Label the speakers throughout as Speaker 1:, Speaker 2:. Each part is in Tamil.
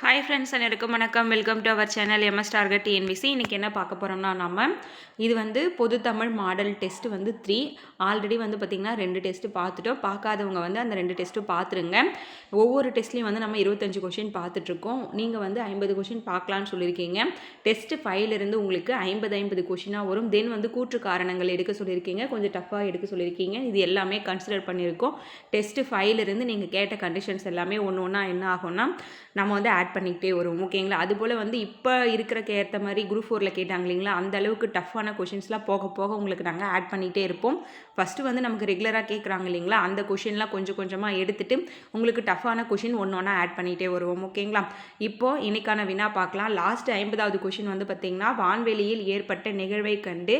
Speaker 1: ஹாய் ஃப்ரெண்ட்ஸ் அனைவருக்கும் வணக்கம். Welcome to our channel M S target TNPSC இன்றைக்கி என்ன பார்க்க போகிறோம்னா நம்ம இது வந்து பொது தமிழ் மாடல் டெஸ்ட் வந்து த்ரீ ஆல்ரெடி வந்து பார்த்திங்கன்னா ரெண்டு டெஸ்ட்டு பார்த்துட்டோம். பார்க்காதவங்க வந்து அந்த ரெண்டு டெஸ்ட்டும் பார்த்துருங்க. ஒவ்வொரு டெஸ்ட்லேயும் வந்து நம்ம இருபத்தஞ்சு கொஷின் பார்த்துட்ருக்கோம். நீங்கள் வந்து ஐம்பது கொஷின் பார்க்கலான்னு சொல்லியிருக்கீங்க. டெஸ்ட்டு ஃபைவ்லேருந்து உங்களுக்கு ஐம்பது ஐம்பது கொஷினாக வரும். தென் வந்து கூற்று காரணங்கள் எடுக்க சொல்லியிருக்கீங்க. கொஞ்சம் டஃப்பாக எடுக்க சொல்லியிருக்கீங்க. இது எல்லாமே கன்சிடர் பண்ணியிருக்கோம். டெஸ்ட்டு ஃபைவ்லேருந்து நீங்கள் கேட்ட கண்டிஷன்ஸ் எல்லாமே ஒன்று ஒன்றா என்ன ஆகும்னா நம்ம வந்து ஆட் பண்ணிக்கிட்டே வருவோம் ஓகேங்களா அதுபோல் வந்து இப்போ இருக்கிறக்கு ஏற்ற மாதிரி குரூப் ஃபோரில் கேட்டாங்க இல்லைங்களா? அந்த அளவுக்கு டஃப்பான கொஷின்ஸ்லாம் போக போக உங்களுக்கு நாங்கள் ஆட் பண்ணிகிட்டே இருப்போம். ஃபஸ்ட்டு வந்து நமக்கு ரெகுலராக கேட்குறாங்க இல்லைங்களா? அந்த கொஷின்லாம் கொஞ்சம் கொஞ்சமாக எடுத்துகிட்டு உங்களுக்கு டஃப்பான கொஷின் ஒன்று ஒன்றா ஆட் பண்ணிகிட்டே வருவோம் ஓகேங்களா இப்போது இன்னைக்கான வினா பார்க்கலாம். லாஸ்ட் ஐம்பதாவது கொஷின் வந்து பார்த்திங்கன்னா வான்வெளியில் ஏற்பட்ட நிகழ்வை கண்டு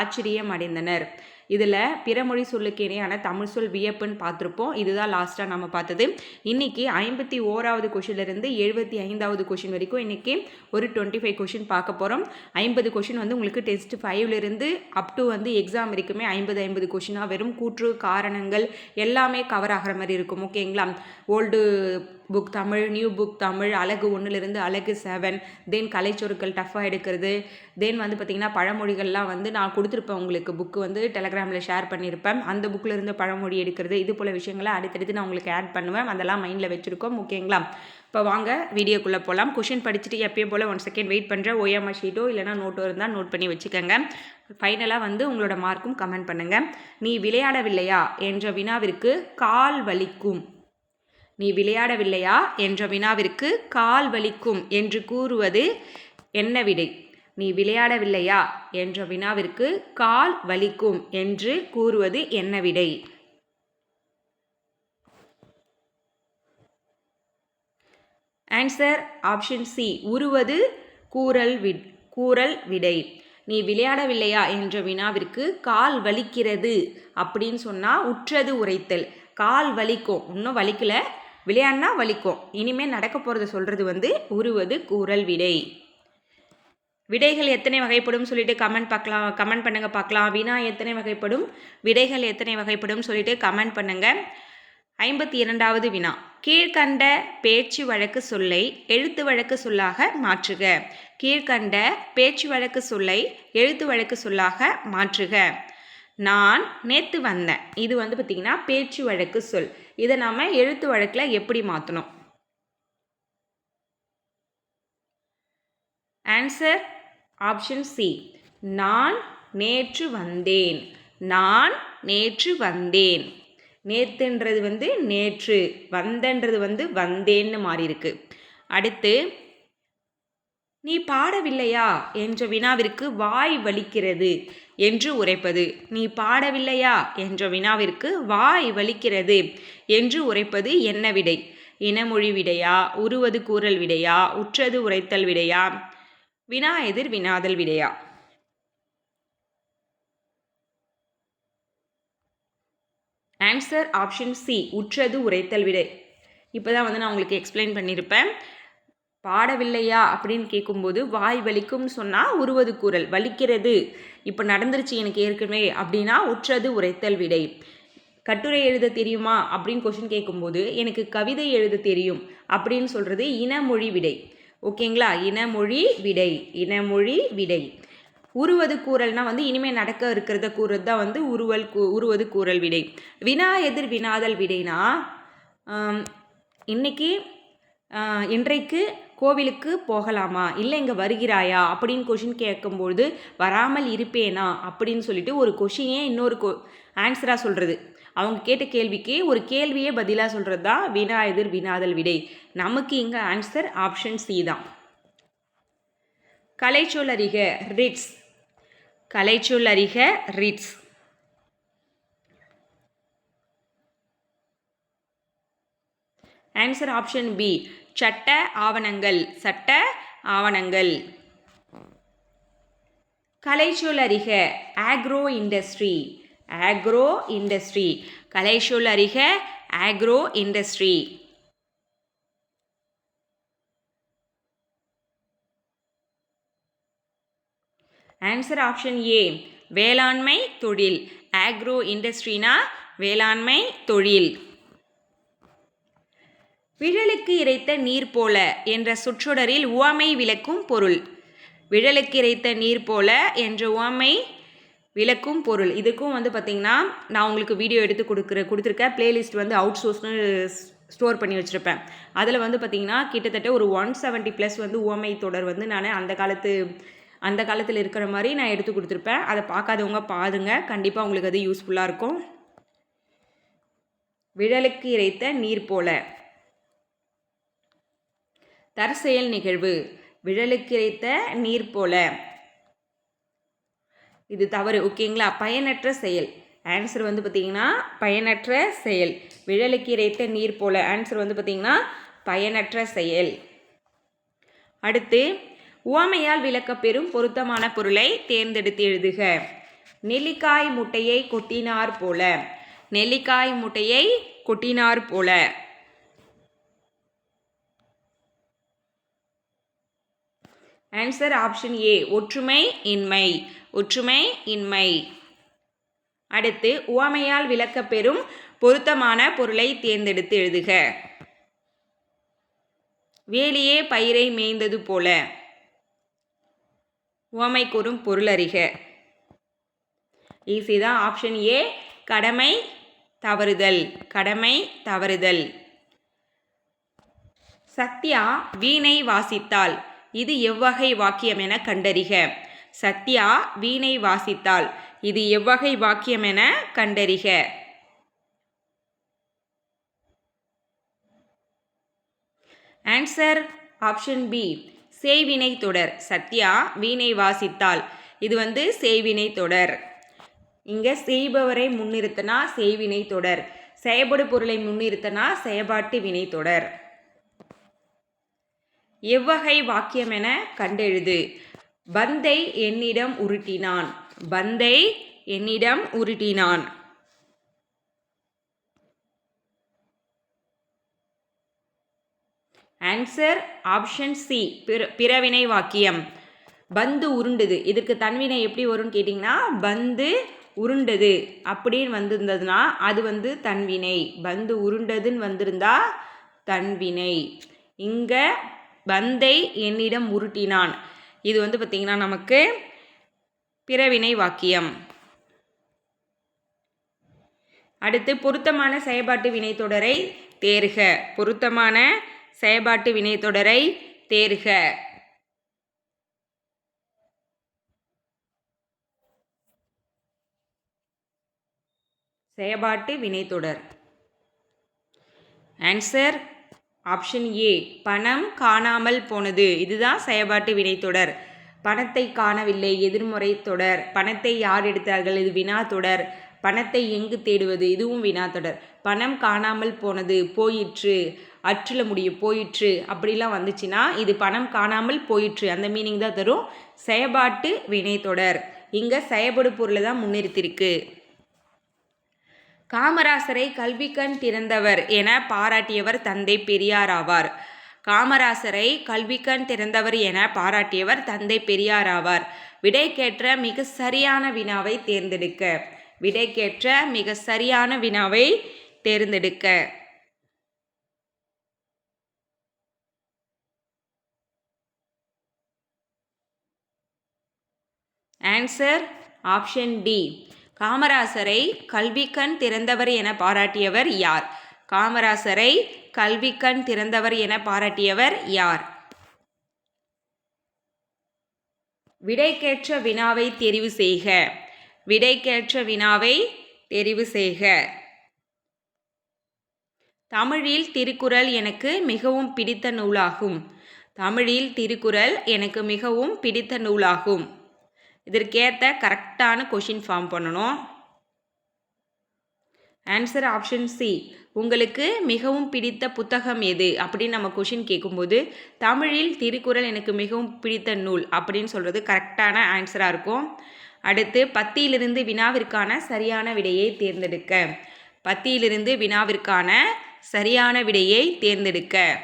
Speaker 1: ஆச்சரியம் அடைந்தனர். இதில் பிறமொழி சொல்லுக்கு இணையான தமிழ் சொல் வியப்புன்னு பார்த்துருப்போம். இதுதான் லாஸ்ட்டாக நம்ம பார்த்தது. இன்றைக்கி ஐம்பத்தி ஓராவது கொஷின்லேருந்து எழுபத்தி ஐந்தாவது கொஷின் வரைக்கும் இன்றைக்கி ஒரு டுவெண்ட்டி ஃபைவ் கொஷின் பார்க்க போகிறோம் ஐம்பது கொஷின் வந்து உங்களுக்கு டெஸ்ட் ஃபைவ்லேருந்து அப் டு வந்து எக்ஸாம் வரைக்குமே ஐம்பது ஐம்பது கொஷினாக வெறும் கூற்று காரணங்கள் எல்லாமே கவர் ஆகிற மாதிரி இருக்கும். ஓகேங்களா old book Tamil new book Tamil அழகு ஒன்றுலேருந்து அழகு செவன் தென் கலைச்சொருக்கள் டஃப்பாக எடுக்கிறது. தென் வந்து பார்த்திங்கன்னா பழமொழிகள்லாம் வந்து நான் கொடுத்துருப்பேன் உங்களுக்கு. புக்கு வந்து டெலகிராமில் ஷேர் பண்ணியிருப்பேன் அந்த புக்கில் இருந்து பழமொழி எடுக்கிறது. இது போல் விஷயங்களை அடுத்தடுத்து நான் உங்களுக்கு ஆட் பண்ணுவேன். அதெல்லாம் மைண்டில் வச்சுருக்கோம். ஓகேங்களா? இப்போ வாங்க வீடியோக்குள்ளே போகலாம் கொஷின் படிச்சுட்டு எப்பயும் போல் ஒன் செகண்ட் வெயிட் பண்ணுறேன் ஓஎம்ஆர் ஷீட்டோ இல்லைனா நோட்டோ இருந்தால் நோட் பண்ணி வச்சுக்கோங்க. ஃபைனலாக வந்து உங்களோட மார்க்கும் கமெண்ட் பண்ணுங்கள் நீ விளையாடவில்லையா? என்ற வினாவிற்கு கால் வலிக்கும். நீ விளையாடவில்லையா? என்ற வினாவிற்கு கால் வலிக்கும் என்று கூறுவது என்ன விடை? நீ விளையாடவில்லையா? என்ற வினாவிற்கு கால் வலிக்கும் என்று கூறுவது என்ன விடை? ஆன்சர் ஆப்ஷன் சி உருவது கூறல் வி கூறல் விடை. நீ விளையாடவில்லையா? என்ற வினாவிற்கு கால் வலிக்கிறது அப்படின்னு சொன்னால் உற்றது உரைத்தல். கால் வலிக்கும். இன்னும் வலிக்கல. விளையாடினா வலிக்கும். இனிமேல் நடக்க போகிறத சொல்கிறது வந்து உருவது கூறல் விடை. விடைகள் எத்தனை வகைப்படும் சொல்லிட்டு கமெண்ட் பார்க்கலாம் கமெண்ட் பண்ணுங்க பார்க்கலாம். வினா எத்தனை வகைப்படும்? விடைகள் எத்தனை வகைப்படும் சொல்லிட்டு கமெண்ட் பண்ணுங்கள் ஐம்பத்தி இரண்டாவது வினா. கீழ்கண்ட பேச்சு வழக்கு சொல்லை எழுத்து வழக்கு சொல்லாக மாற்றுக. கீழ்கண்ட பேச்சு வழக்கு சொல்லை எழுத்து வழக்கு சொல்லாக மாற்றுக. நான் நேற்று வந்தேன். இது வந்து பார்த்திங்கன்னா பேச்சு வழக்கு சொல். இதை நாம் எழுத்து வழக்கில் எப்படி மாற்றணும் ஆன்சர் ஆப்ஷன் சி நான் நேற்று வந்தேன். நான் நேற்று வந்தேன். நேற்றுன்றது வந்து நேற்று வந்தன்றது வந்து வந்தேன்னு மாறியிருக்கு. அடுத்து நீ பாடவில்லையா? என்ற வினாவிற்கு வாய் வலிக்கிறது. என்று உரைப்பது. நீ பாடவில்லையா? என்ற வினாவிற்கு வாய் வலிக்கிறது என்று உரைப்பது என்ன விடை? இனமொழி விடையா? உருவது கூறல் விடையா? உற்றது உரைத்தல் விடையா? வினா எதிர் வினாதல் விடையா? ஆன்சர் ஆப்ஷன் சி உற்றது உரைத்தல் விடை. இப்போ தான் வந்து நான் உங்களுக்கு எக்ஸ்பிளைன் பண்ணியிருப்பேன் பாடவில்லையா அப்படின்னு கேட்கும்போது வாய் வலிக்கும்னு சொன்னால் உருவது கூறல் வலிக்கிறது. இப்போ நடந்துருச்சு எனக்கு ஏற்கனவே அப்படின்னா உற்றது உரைத்தல் விடை. கட்டுரை எழுத தெரியுமா? அப்படின்னு கொஷின் கேட்கும்போது எனக்கு கவிதை எழுத தெரியும் அப்படின்னு சொல்கிறது இனமொழி விடை. ஓகேங்களா? இனமொழி விடை இனமொழி விடை. உருவது கூறல்னால் வந்து இனிமேல் நடக்க இருக்கிறத கூறுறது தான் வந்து உருவல் கூ உருவது கூறல் விடை. வினா எதிர் வினாதல் விடைனா இன்னைக்கு இன்றைக்கு கோவிலுக்கு போகலாமா? இல்லை இங்கே வருகிறாயா? அப்படின்னு கொஷின் கேட்கும்போது வராமல் இருப்பேனா? அப்படின்னு சொல்லிட்டு ஒரு கொஷினே இன்னொரு கொ ஆன்சராக சொல்கிறது அவங்க கேட்ட கேள்விக்கு ஒரு கேள்வியே பதிலாக சொல்கிறது தான் வினா எதிர் வினாதல் விடை. நமக்கு இங்கே ஆன்சர் ஆப்ஷன் சி தான். கலைச்சொல் அறிக ரிட்ஸ். கலைச்சொல் அறிக ரிட்ஸ். ஆன்சர் ஆப்ஷன் பி சட்ட ஆவணங்கள் சட்ட ஆவணங்கள். கலைச்சொல் அறிக ஆக்ரோ இண்டஸ்ட்ரி ஆக்ரோ இண்டஸ்ட்ரி கலைச்சொல் அறிக agro industry answer option A வேளாண்மை தொழில். ஆக்ரோ இண்டஸ்ட்ரினா வேளாண்மை தொழில். விழலுக்கு இறைத்த நீர் போல என்ற சொற்றொடரில் உவமை விளக்கும் பொருள். விழலுக்கு இறைத்த நீர் போல என்ற உவமை விளக்கும் பொருள். இதுக்கும் வந்து பார்த்திங்கன்னா நான் உங்களுக்கு வீடியோ எடுத்து கொடுக்குற கொடுத்துருக்கேன் பிளேலிஸ்ட் வந்து அவுட் சோர்ஸ்னு ஸ்டோர் பண்ணி வச்சுருப்பேன். அதில் வந்து பார்த்திங்கன்னா கிட்டத்தட்ட ஒரு ஒன் செவன்ட்டி ப்ளஸ் வந்து உவமை தொடர் வந்து நான் அந்த காலத்து அந்த காலத்தில் இருக்கிற மாதிரி நான் எடுத்து கொடுத்துருப்பேன். அதை பார்க்காதவங்க பாருங்க. கண்டிப்பாக உங்களுக்கு அது யூஸ்ஃபுல்லாக இருக்கும். விழலுக்கு இறைத்த நீர் போல. தற்செயல் நிகழ்வு. விழலுக்கு இறைத்த நீர் போல. இது தவறு ஓகேங்களா? பயனற்ற செயல். ஆன்சர் வந்து பார்த்திங்கன்னா பயனற்ற செயல். விழலுக்கு இறைத்த நீர் போல. ஆன்சர் வந்து பார்த்திங்கன்னா பயனற்ற செயல். அடுத்து உவமையால் விளக்கப்பெறும் பொருத்தமான பொருளை தேர்ந்தெடுத்து எழுதுக. நெல்லிக்காய் முட்டையை கொட்டினார் போல. நெல்லிக்காய் முட்டையை கொட்டினார் போல. ஆன்சர் ஆப்ஷன் ஏ ஒற்றுமை இன்மை. ஒற்றுமை இன்மை. அடுத்து உவமையால் விளக்கப்பெறும் பொருத்தமான பொருளை தேர்ந்தெடுத்து எழுதுக. வேலியே பயிரை மேய்ந்தது போல. உவமை கூறும் பொருள் அறிக. ஈஸி தான். ஆப்ஷன் ஏ கடமை தவறுதல். கடமை தவறுதல். சத்யா வீணை வாசித்தாள். இது எவ்வகை வாக்கியம் என கண்டறிக. சத்யா வீணை வாசித்தாள். இது எவ்வகை வாக்கியம் என கண்டறிக. ஆன்சர் ஆப்ஷன் பி சேவினை தொடர். சத்யா வீணை வாசித்தாள். இது வந்து சேவினை தொடர். இங்கே செய்பவரை முன்னிறுத்தினா செய்வினை தொடர். செயல்படு பொருளை முன்னிறுத்தினா செயபாட்டு வினை தொடர். எவ்வகை வாக்கியம் என கண்டெழுது. பந்தை என்னிடம் உருட்டினான். பந்தை என்னிடம் உருட்டினான். ஆன்சர் ஆப்ஷன் சி பிற பிறவினை வாக்கியம். பந்து உருண்டுது. இதுக்கு தன்வினை எப்படி வரும்னு கேட்டிங்கன்னா பந்து உருண்டது அப்படின்னு வந்திருந்ததுன்னா அது வந்து தன்வினை. பந்து உருண்டதுன்னு வந்திருந்தா தன்வினை. இங்கே பந்தை என்னிடம் உருட்டினான். இது வந்து பார்த்திங்கன்னா நமக்கு பிறவினை வாக்கியம். அடுத்து பொருத்தமான செயல்பாட்டு வினைத்தொடரை தேர்க. பொருத்தமான செயல்பாட்டு வினைத்தொடரை தேர்க. செயல்பாட்டு வினைத்தொடர் ஆன்சர் ஆப்ஷன் ஏ பணம் காணாமல் போனது. இதுதான் செயல்பாட்டு வினைத்தொடர் பணத்தை காணவில்லை எதிர்முறை தொடர். பணத்தை யார் எடுத்தார்கள்? இது வினா தொடர். பணத்தை எங்கு தேடுவது? இதுவும் வினா தொடர். பணம் காணாமல் போனது போயிற்று. அற்றில் முடியும் போயிற்று. அப்படிலாம் வந்துச்சுன்னா இது பணம் காணாமல் போயிற்று. அந்த மீனிங் தான் தரும். செயல்பாட்டு வினைத்தொடர் இங்கே செயல்படு பொருளை தான் முன்னிறுத்திருக்கு காமராசரை கல்விக்கண் திறந்தவர் என பாராட்டியவர் தந்தை பெரியார் ஆவார். காமராசரை கல்விக்கண் திறந்தவர் என பாராட்டியவர் தந்தை பெரியார் ஆவார். விடைக்கேற்ற மிக சரியான வினாவை தேர்ந்தெடுக்க. விடைக்கேற்ற மிக சரியான வினாவை தேர்ந்தெடுக்க. ஆன்சர் ஆப்ஷன் டி காமராசரை கல்விக்கண் திறந்தவர் என பாராட்டியவர் யார்? காமராசரை கல்விக்கண் திறந்தவர் என பாராட்டியவர் யார்? விடைக்கேற்ற வினாவை தெரிவு செய்க. விடைக்கேற்ற வினாவை தெரிவு செய்க. தமிழில் திருக்குறள் எனக்கு மிகவும் பிடித்த நூலாகும். தமிழில் திருக்குறள் எனக்கு மிகவும் பிடித்த நூலாகும். இதற்கேற்ற கரெக்டான கொஷின் ஃபார்ம் பண்ணணும். ஆன்சர் ஆப்ஷன் சி உங்களுக்கு மிகவும் பிடித்த புத்தகம் எது? அப்படின்னு நம்ம கொஷின் கேட்கும்போது தமிழில் திருக்குறள் எனக்கு மிகவும் பிடித்த நூல் அப்படின்னு சொல்கிறது கரெக்டான ஆன்சராக இருக்கும். அடுத்து பத்தியிலிருந்து வினாவிற்கான சரியான விடையை தேர்ந்தெடுக்க. பத்தியிலிருந்து வினாவிற்கான சரியான விடையை தேர்ந்தெடுக்க.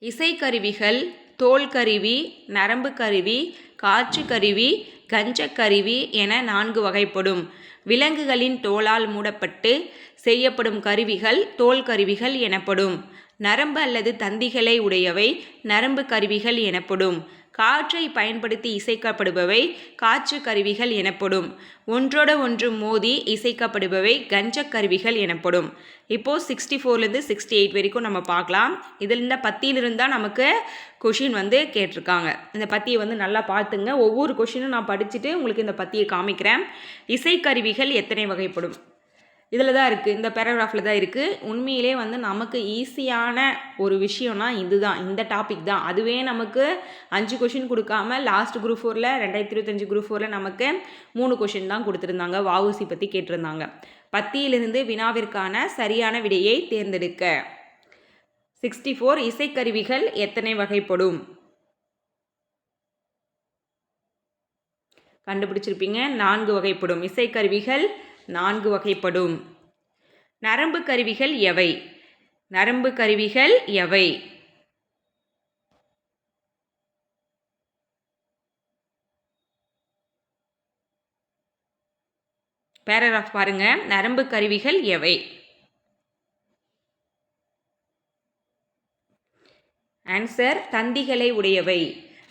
Speaker 1: இசைக்கருவிகள் தோல் கருவி நரம்பு கருவி காற்று கருவி கஞ்சக்கருவி என நான்கு வகைப்படும். விலங்குகளின் தோலால் மூடப்பட்டு செய்யப்படும் கருவிகள் தோல் கருவிகள் எனப்படும். நரம்பு அல்லது தந்திகளை உடையவை நரம்பு கருவிகள் எனப்படும். காற்றை பயன்படுத்தி இசைக்கப்படுபவை காற்று கருவிகள் எனப்படும். ஒன்றோட ஒன்று மோதி இசைக்கப்படுபவை கஞ்சக் கருவிகள் எனப்படும். இப்போது சிக்ஸ்டி ஃபோர்லேருந்து சிக்ஸ்டி எயிட் வரைக்கும் நம்ம பார்க்கலாம். இதில் இந்த பத்தியிலிருந்து தான் நமக்கு கொஷின் வந்து கேட்டிருக்காங்க. இந்த பத்தியை வந்து நல்லா பார்த்துங்க. ஒவ்வொரு கொஷினும் நான் படிச்சுட்டு உங்களுக்கு இந்த பத்தியை காமிக்கிறேன். இசைக்கருவிகள் எத்தனை வகைப்படும்? இதில் தான் இருக்குது இந்த பேராகிராஃபில் தான் இருக்குது உண்மையிலே வந்து நமக்கு ஈஸியான ஒரு விஷயம்னா இதுதான். இந்த டாபிக் தான். அதுவே நமக்கு அஞ்சு கொஷின் கொடுக்காம லாஸ்ட் குரூப் ஃபோரில் ரெண்டாயிரத்தி இருபத்தஞ்சு குரூப் ஃபோரில் நமக்கு மூணு கொஷின் தான் கொடுத்துருந்தாங்க. வஉசி பற்றி கேட்டிருந்தாங்க. பத்தியிலிருந்து வினாவிற்கான சரியான விடையை தேர்ந்தெடுக்க. சிக்ஸ்டி ஃபோர் இசைக்கருவிகள் எத்தனை வகைப்படும்? கண்டுபிடிச்சிருப்பீங்க. நான்கு வகைப்படும். இசைக்கருவிகள் நான்கு வகைப்படும். நரம்பு கருவிகள் எவை? நரம்பு கருவிகள் எவை? பேராகிராஃப் பாருங்க. நரம்பு கருவிகள் எவை? ஆன்சர் தந்திகளை உடையவை.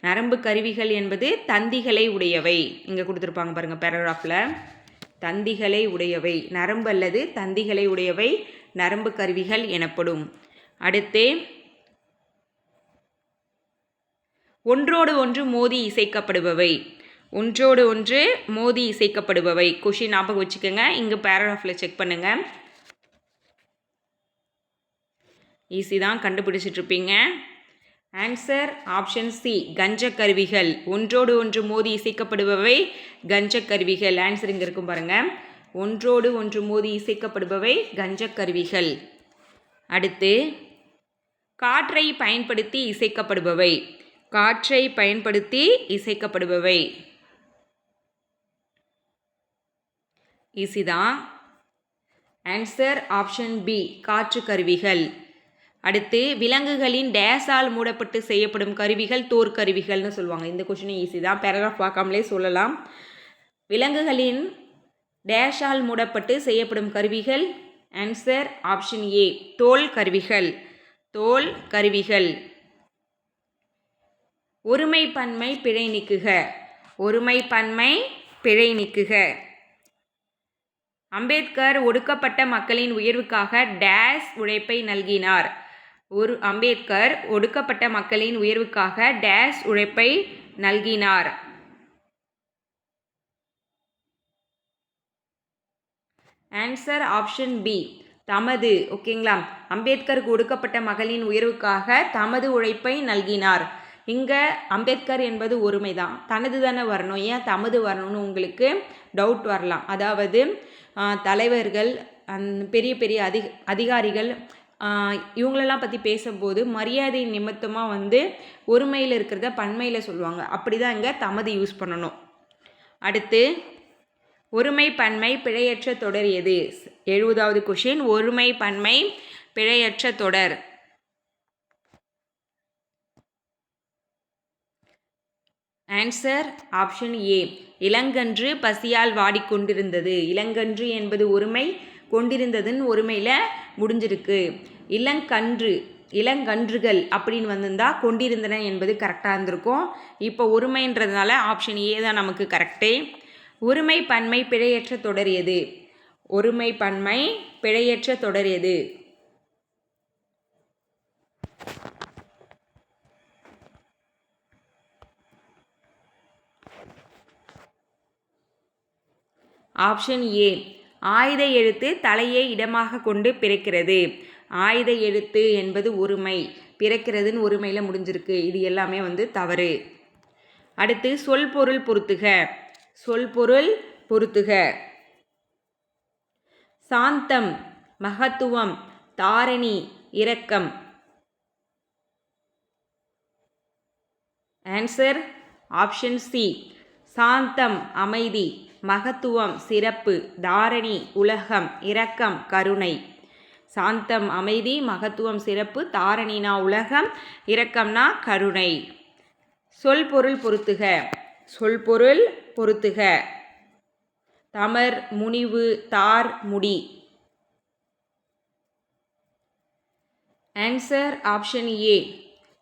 Speaker 1: நரம்பு கருவிகள் என்பது தந்திகளை உடையவை. இங்கே கொடுத்துருப்பாங்க பாருங்கள் பேராகிராஃபில் தந்திகளை உடையவை. நரம்பு அல்லது தந்திகளை உடையவை. நரம்பு கருவிகள் எனப்படும். அடுத்து ஒன்றோடு ஒன்று மோதி இசைக்கப்படுபவை. ஒன்றோடு ஒன்று மோதி இசைக்கப்படுபவை. கொஷின் ஞாபகம் வச்சுக்கோங்க. இங்கே பேராகிராஃபில் செக் பண்ணுங்கள் ஈஸி தான் கண்டுபிடிச்சிட்ருப்பீங்க ஆன்சர் ஆப்ஷன் சி கஞ்ச கருவிகள் ஒன்றோடு ஒன்று மோதி இசைக்கப்படுபவை கஞ்ச கருவிகள் ஆன்சர் இங்கே இருக்கும் பாருங்கள் ஒன்றோடு ஒன்று மோதி இசைக்கப்படுபவை கஞ்ச கருவிகள் அடுத்து காற்றை பயன்படுத்தி இசைக்கப்படுபவை. காற்றை பயன்படுத்தி இசைக்கப்படுபவை. ஈஸிதான் ஆன்சர் ஆப்ஷன் பி காற்று கருவிகள் அடுத்து விலங்குகளின் டேஸால் மூடப்பட்டு செய்யப்படும் கருவிகள் தோற்கருவிகள்னு சொல்லுவாங்க. இந்த கொஷினும் ஈஸி தான். பேராகிராஃப் பார்க்காமலே சொல்லலாம். விலங்குகளின் டேஷால் மூடப்பட்டு செய்யப்படும் கருவிகள் ஆன்சர் ஆப்ஷன் ஏ தோல் கருவிகள். தோல் கருவிகள். ஒருமை பன்மை பிழை நீக்குக. ஒருமை பன்மை பிழை நீக்குக. அம்பேத்கர் ஒடுக்கப்பட்ட மக்களின் உயர்வுக்காக டேஸ் உழைப்பை நல்கினார். ஒரு அம்பேத்கர் ஒடுக்கப்பட்ட மக்களின் உயர்வுக்காக டேஸ் உழைப்பை நல்கினார். ஆன்சர் ஆப்ஷன் பி தமது ஓகேங்களா? அம்பேத்கருக்கு ஒடுக்கப்பட்ட மகளின் உயர்வுக்காக தமது உழைப்பை நல்கினார். இங்கே அம்பேத்கர் என்பது ஒருமை தான் தனது தானே வரணும். ஏன் தமது வரணும்னு உங்களுக்கு டவுட் வரலாம். அதாவது தலைவர்கள் அந் பெரிய பெரிய அதி அதிகாரிகள் இவங்களெல்லாம் பற்றி பேசும்போது மரியாதை நிமித்தமாக வந்து ஒருமையில் இருக்கிறத பன்மையில் சொல்லுவாங்க. அப்படி தான் இங்கே தமது யூஸ் பண்ணணும். அடுத்து ஒருமை பன்மை பிழையற்ற தொடர் எது? எழுபதாவது கொஷின் ஒருமை பன்மை பிழையற்ற தொடர். ஆன்சர் ஆப்ஷன் ஏ இளங்கன்று பசியால் வாடிக்கொண்டிருந்தது. இளங்கன்று என்பது ஒருமை கொண்டிருந்ததுன்னு ஒருமையில் முடிஞ்சிருக்கு. இளங்கன்று இளங்கன்றுகள் அப்படின்னு வந்திருந்தா கொண்டிருந்தன என்பது கரெக்டாக இருந்திருக்கும். இப்போ ஒருமைன்றதுனால ஆப்ஷன் ஏ தான் நமக்கு கரெக்டே ஒருமை பன்மை பிழையற்ற தொடர் எது? ஒருமை பன்மை பிழையற்ற தொடர் எது? ஆப்ஷன் ஏ ஆயுத எழுத்து தலையை இடமாக கொண்டு பிறக்கிறது. ஆயுத எழுத்து என்பது ஒருமை. பிறக்கிறதுன்னு ஒருமையில் முடிஞ்சிருக்கு. இது எல்லாமே வந்து தவறு. அடுத்து சொல் பொருள் பொருத்துக. சொல் பொருள் பொருத்துக. சாந்தம் மகத்துவம் தாரணி இரக்கம். ஆன்சர் ஆப்ஷன் சி சாந்தம் அமைதி. மகத்துவம் சிறப்பு தாரணி உலகம் இரக்கம் கருணை. சாந்தம் அமைதி மகத்துவம் சிறப்பு தாரணினா உலகம் இரக்கம்னா கருணை. சொல் பொருள் பொருத்துக. சொல் பொருள் பொருத்துக. தமர் முனிவு தார் முடி. ஆன்சர் ஆப்ஷன் ஏ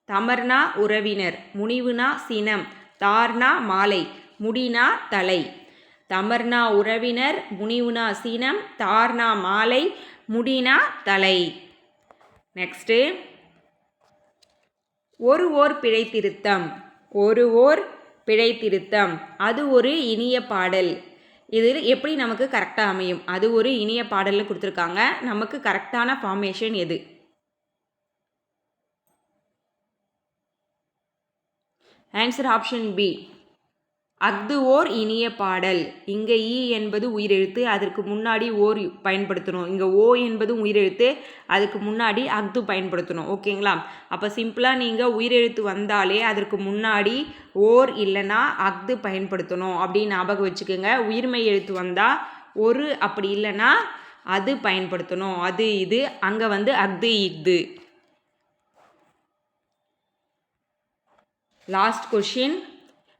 Speaker 1: தமர்னா உறவினர் முனிவுனா சினம் தார்னா மாலை முடினா தலை. தமர்னா உறவினர் முனிவுனா சீனம் தார்னா மாலை முடினா தலை. நெக்ஸ்ட்டு ஒரு ஓர் பிழை திருத்தம் ஒரு ஓர் பிழை திருத்தம் அது ஒரு இனிய பாடல். இது எப்படி நமக்கு கரெக்டாக அமையும்? அது ஒரு இனிய பாடலில் கொடுத்துருக்காங்க. நமக்கு கரெக்டான ஃபார்மேஷன் எது? ஆன்சர் ஆப்ஷன் பி அஃது ஓர் இனிய பாடல். இங்கே ஈ என்பது உயிரெழுத்து அதற்கு முன்னாடி ஓர் பயன்படுத்தணும். இங்கே ஓ என்பதும் உயிரெழுத்து அதுக்கு முன்னாடி அஃது பயன்படுத்தணும். ஓகேங்களா? அப்போ சிம்பிளாக நீங்கள் உயிரெழுத்து வந்தாலே அதற்கு முன்னாடி ஓர் இல்லைன்னா அஃது பயன்படுத்தணும் அப்படின்னு ஞாபகம் வச்சுக்கோங்க. உயிர்மை எழுத்து வந்தால் ஒரு அப்படி இல்லைன்னா அது பயன்படுத்தணும். அது இது அங்கே வந்து அஃது இஃது. லாஸ்ட் கொஷின்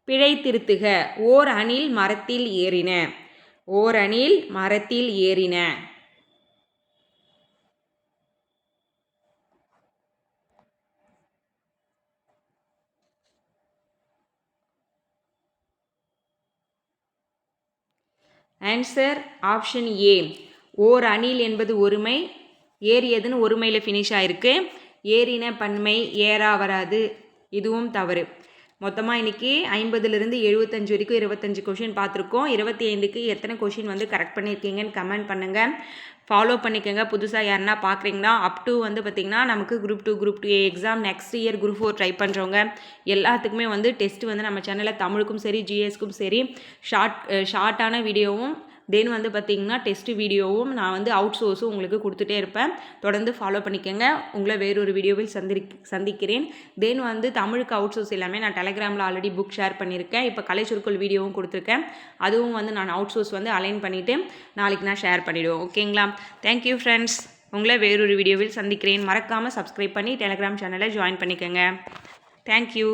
Speaker 1: பிழை திருத்துக ஓர் அணில் மரத்தில் ஏறின. ஓர் அணில் மரத்தில் ஏறின. ஆன்சர் ஆப்ஷன் ஏ ஓர் அணில் என்பது ஒருமை. ஏறியதுன்னு ஒருமையில் ஃபினிஷ் ஆயிருக்கு. ஏறின பன்மை ஏறா வராது. இதுவும் தவறு. மொத்தமாக இன்றைக்கி ஐம்பதுலேருந்து எழுபத்தஞ்சு வரைக்கும் இருபத்தஞ்சு கொஷின் பார்த்துருக்கோம். இருபத்தி ஐந்துக்கு எத்தனை கொஷின் வந்து கரெக்ட் பண்ணியிருக்கீங்கன்னு கமெண்ட் பண்ணுங்கள் ஃபாலோ பண்ணிக்கோங்க. புதுசாக யாருன்னா பார்க்குறீங்கன்னா அப் டூ வந்து பார்த்திங்கன்னா நமக்கு group two group two A exam next year group four try பண்ணுறவங்க எல்லாத்துக்குமே வந்து டெஸ்ட் வந்து நம்ம சேனலில் தமிழுக்கும் சரி ஜிஎஸ்க்கும் சரி ஷார்ட் ஷார்ட்டான வீடியோவும் தென் வந்து பார்த்திங்கன்னா டெஸ்ட் வீடியோவும் நான் வந்து அவுட் சோர்ஸும் உங்களுக்கு கொடுத்துட்டே இருப்பேன். தொடர்ந்து ஃபாலோ பண்ணிக்கோங்க. உங்களை வேறொரு வீடியோவில் சந்தி சந்திக்கிறேன். தென் வந்து தமிழுக்கு அவுட் சோர்ஸ் எல்லாமே நான் டெலகிராமில் ஆல்ரெடி புக் ஷேர் பண்ணியிருக்கேன். இப்போ கலை சுருக்கள் வீடியோவும் கொடுத்துருக்கேன். அதுவும் வந்து நான் அவுட் சோர்ஸ் வந்து அலைன் பண்ணிவிட்டு நாளைக்கு நான் ஷேர் பண்ணிவிடுவோம் ஓகேங்களா தேங்க்யூ ஃப்ரெண்ட்ஸ் உங்களை வேறொரு வீடியோவில் சந்திக்கிறேன். மறக்காமல் சப்ஸ்கிரைப் பண்ணி டெலகிராம் சேனலை ஜாயின் பண்ணிக்கோங்க. தேங்க்யூ